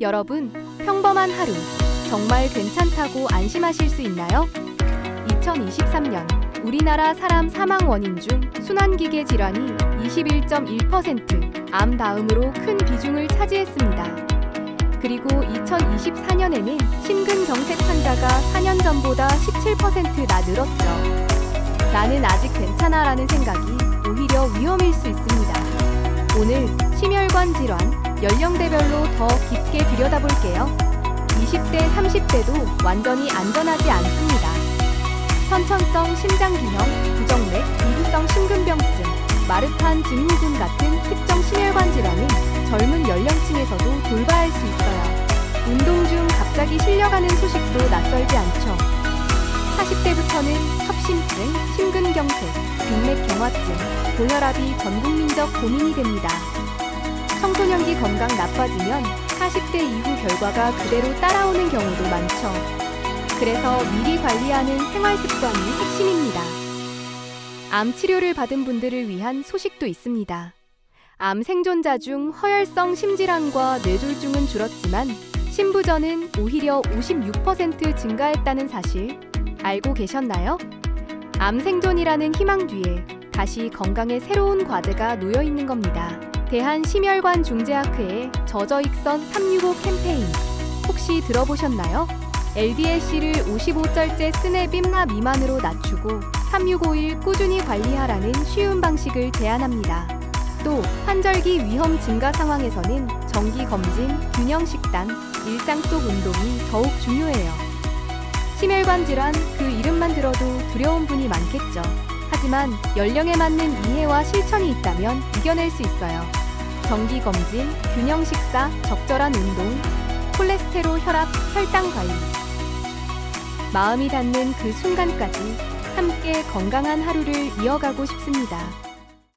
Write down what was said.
여러분, 평범한 하루 정말 괜찮다고 안심하실 수 있나요? 2023년 우리나라 사람 사망 원인 중 순환기계 질환이 21.1%, 암 다음으로 큰 비중을 차지했습니다. 그리고 2024년에는 심근경색 환자가 4년 전보다 17%나 늘었죠. 나는 아직 괜찮아라는 생각이 오히려 위험일 수 있습니다. 오늘 심혈관 질환 연령대별로 더 깊게 들여다볼게요. 20대, 30대도 완전히 안전하지 않습니다. 선천성 심장기형, 부정맥, 미두성 심근병증, 마르탄 증후군 같은 특정 심혈관 질환은 젊은 연령층에서도 돌봐야 할수 있어요. 운동 중 갑자기 실려가는 소식도 낯설지 않죠. 40대부터는 협심증, 심근경색, 동맥경화증, 고혈압이 전 국민적 고민이 됩니다. 청소년기 건강 나빠지면 40대 이후 결과가 그대로 따라오는 경우도 많죠. 그래서 미리 관리하는 생활 습관이 핵심입니다. 암 치료를 받은 분들을 위한 소식도 있습니다. 암 생존자 중 허혈성 심질환과 뇌졸중은 줄었지만 심부전은 오히려 56% 증가했다는 사실 알고 계셨나요? 암 생존이라는 희망 뒤에 다시 건강의 새로운 과제가 놓여 있는 겁니다. 대한심혈관 중재학회의 저저익선 365 캠페인 혹시 들어보셨나요? LDLC를 55절제 스네빔나 미만으로 낮추고 3651 꾸준히 관리하라는 쉬운 방식을 제안합니다. 또 환절기 위험 증가 상황에서는 정기 검진, 균형 식단, 일상 속 운동이 더욱 중요해요. 심혈관 질환 그 이름만 들어도 두려운 분이 많겠죠. 하지만 연령에 맞는 이해와 실천이 있다면 이겨낼 수 있어요. 정기 검진, 균형 식사, 적절한 운동, 콜레스테롤 혈압, 혈당 관리. 마음이 닿는 그 순간까지 함께 건강한 하루를 이어가고 싶습니다.